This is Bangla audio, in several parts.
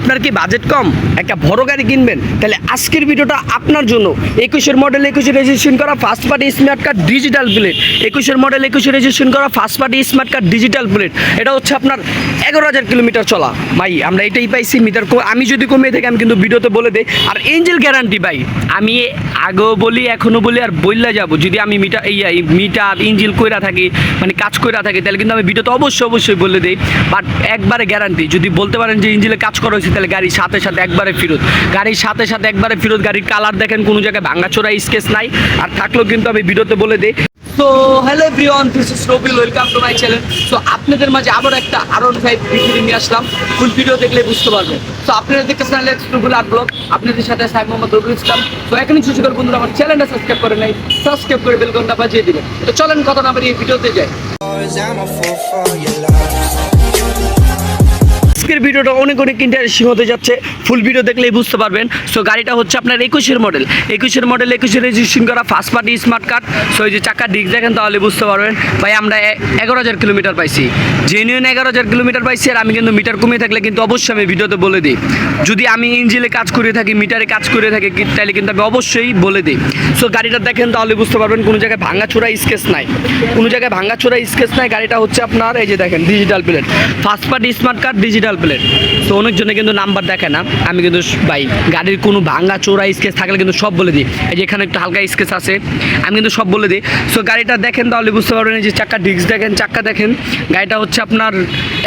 আপনার কি বাজেট কম? একটা বড় গাড়ি কিনবেন, তাহলে আজকের ভিডিওটা আপনার জন্য। একুশের মডেল একুশে রেজিস্ট্রেশন করা first party smart card digital plate একুশের মডেল একুশে রেজিস্ট্রেশন করা first party smart card digital plate এটা হচ্ছে আপনার এগারো হাজার কিলোমিটার চলা। ভাই, আমরা এটাই পাইছি মিটার আমি যদি কমিয়ে থাকি, আমি কিন্তু ভিডিওতে বলে দিই। আর এঞ্জেল গ্যারান্টি ভাই, আমি আগেও বলি এখনও বলি, আর বললে যাব। যদি আমি মিটার এই এই মিটার ইঞ্জিল কইরা থাকি মানে কাজ কইরা থাকি, তাহলে কিন্তু আমি ভিডিওতে অবশ্যই অবশ্যই বলে দিই। বাট একবারে গ্যারান্টি যদি বলতে পারেন যে ইঞ্জিলে কাজ করা হয়েছে তাহলে গাড়ির সাথে সাথে একবারে ফেরত। গাড়ির সাথে সাথে একবারে ফেরত, গাড়ির কালার দেখেন, কোনো জায়গায় ভাঙাচোরা স্কেচ নাই। আর থাকলেও কিন্তু আমি ভিডিওতে বলে দিই। তো hello everyone this is Rabil welcome to my channel so আপনাদের মাঝে আবার একটা আরন ফাইভ ভিডিও নিয়ে আসলাম। ফুল ভিডিও দেখলে বুঝতে পারবেন। তো আপনারা দেখতেছেন লেটস রুবুল আর্ট ব্লগ আপনাদের সাথে সাহেব মোহাম্মদ রবিউল ইসলাম। তো এখনই সুযোগের বন্ধুরা, আমার চ্যানেলটা সাবস্ক্রাইব করে নাই সাবস্ক্রাইব করে বেল ঘণ্টা বাজিয়ে দিবেন। তো চলেন কথা না বাড়িয়ে ভিডিওতে যাই। ভিডিওটা অনেক অনেক ইন্টারেস্টিং হতে যাচ্ছে। ফুল ভিডিও দেখলেই বুঝতে পারবেন। সো গাড়িটা হচ্ছে আপনার একুশের মডেল একুশের মডেল একুশে রেজিস্ট্রেশন করা first party smart card so এই যে চাকা ডিক দেখেন তাহলে বুঝতে পারবেন। ভাই, আমরা এগারো হাজার কিলোমিটার পাইছি। জেনুইন এগারো হাজার কিলোমিটার পাইছি আর আমি কিন্তু মিটার কমিয়ে থাকলে কিন্তু অবশ্যই আমি ভিডিওতে বলে দিই। যদি আমি ইঞ্জিলে কাজ করে থাকি মিটারে কাজ করে থাকি তাহলে কিন্তু আমি অবশ্যই বলে দিই। সো গাড়িটা দেখেন তাহলে বুঝতে পারবেন, কোনো জায়গায় ভাঙাচোরা স্কেচ নাই। কোনো জায়গায় ভাঙাচোরা স্কেচ নাই। গাড়িটা হচ্ছে আপনার, এই যে দেখেন digital plate first party smart card digital plate তো অনেকজনে কিন্তু নাম্বার দেখে না। আমি কিন্তু ভাই, গাড়ির কোনো ভাঙা চোরা স্কেচ থাকলে কিন্তু সব বলে দিই। এই যে এখানে একটু হালকা স্কেচ আছে, আমি কিন্তু সব বলে দিই। সো গাড়িটা দেখেন তাহলে বুঝতে পারবেন যে চাক্কা ডিস্ক দেখেন চাক্কা দেখেন। গাড়িটা হচ্ছে আপনার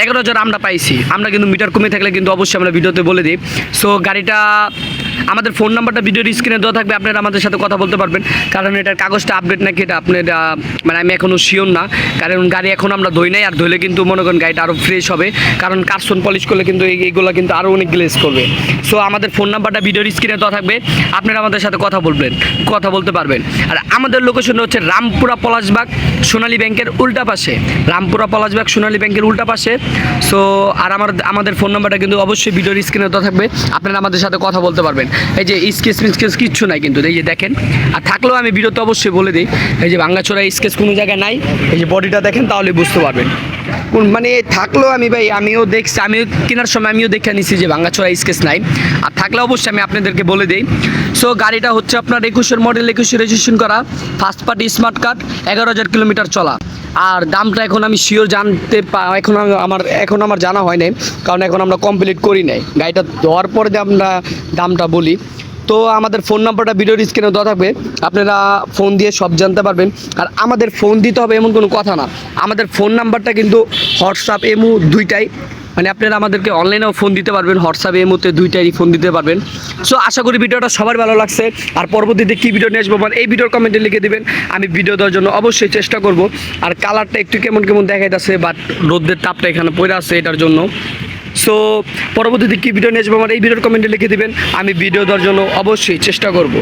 এগারো হাজার আমরা পাইছি। আমরা কিন্তু মিটার কমে থাকলে কিন্তু অবশ্যই আমরা ভিডিওতে বলে দিই। সো গাড়িটা আমাদের ফোন নাম্বারটা ভিডিওর স্ক্রিনে দেওয়া থাকবে, আপনারা আমাদের সাথে কথা বলতে পারবেন। কারণ এটার কাগজটা আপডেট নাকি এটা আপনার মানে আমি এখনও শিওর না। কারণ গাড়ি এখন আমরা ধুই নাই, আর ধুলে কিন্তু মনে করেন গাড়িটা আরও ফ্রেশ হবে। কারণ কার্সন পলিশ করলে কিন্তু এই- এইগুলো কিন্তু আরও অনেক গ্লেস করবে। সো আমাদের ফোন নাম্বারটা ভিডিওর স্ক্রিনে দেওয়া থাকবে, আপনারা আমাদের সাথে কথা বলবেন, কথা বলতে পারবেন। আর আমাদের লোকেশন হচ্ছে রামপুরা পলাশবাগ সোনালী ব্যাংকের উল্টা পাশে। রামপুরা পলাশবাগ সোনালী ব্যাংকের উল্টা পাশে। সো আর আমার আমাদের ফোন নাম্বারটা কিন্তু অবশ্যই ভিডিওর স্ক্রিনে দেওয়া থাকবে, আপনারা আমাদের সাথে কথা বলতে পারবেন। এই যে স্কেচ মিসকেচ কিচ্ছু নাই কিন্তু, এই যে দেখেন। আর থাকলেও আমি বিরত অবশ্যই বলে দিই, এই যে ভাঙ্গাচোরা স্কেচ কোনো জায়গায় নাই, এই যে বডিটা দেখেন তাহলে বুঝতে পারবেন। মানে থাকলেও আমি ভাই, আমিও দেখছি, আমিও কেনার সময় আমিও দেখে নিছি যে ভাঙ্গাচোরা স্কেচ নাই। আর থাকলে অবশ্যই আমি আপনাদেরকে বলে দিই। সো গাড়িটা হচ্ছে আপনার একুশের মডেল একুশে রেজিস্ট্রেশন করা ফার্স্ট পার্টি স্মার্ট কার্ড এগারো হাজার কিলোমিটার চলা। আর দামটা এখন আমি শিওর জানতে পা- এখন আমার এখন আমার জানা হয় নাই, কারণ এখন আমরা কমপ্লিট করি নাই। গাড়িটা দেওয়ার পরে আমরা দামটা বলি। তো আমাদের ফোন নাম্বারটা ভিডিওর স্ক্রিনে দেওয়া থাকবে। আপনারা ফোন দিয়ে সব জানতে পারবেন। আর আমাদের ফোন দিতে হবে এমন কোনো কথা না। আমাদের ফোন নাম্বারটা কিন্তু হোয়াটসঅ্যাপ এমু দুইটাই। মানে আপনারা আমাদেরকে অনলাইনেও ফোন দিতে পারবেন হোয়াটসঅ্যাপ এমুতে দুইটাই ফোন দিতে পারবেন। সো আশা করি ভিডিওটা সবার ভালো লাগছে। আর পরবর্তীতে কী ভিডিও নিয়ে আসব মানে এই ভিডিওর কমেন্টে লিখে দিবেন। আমি ভিডিও দেওয়ার জন্য অবশ্যই চেষ্টা করব। আর কালারটা একটু কেমন কেমন দেখাইতেছে বাট রোদের তাপটা এখানে পড়ে আছে এটার জন্য। সো পরবর্তীতে কী ভিডিও নিয়ে আসব আমার এই ভিডিওর কমেন্টে লিখে দিবেন। আমি ভিডিও দেওয়ার জন্য অবশ্যই চেষ্টা করব।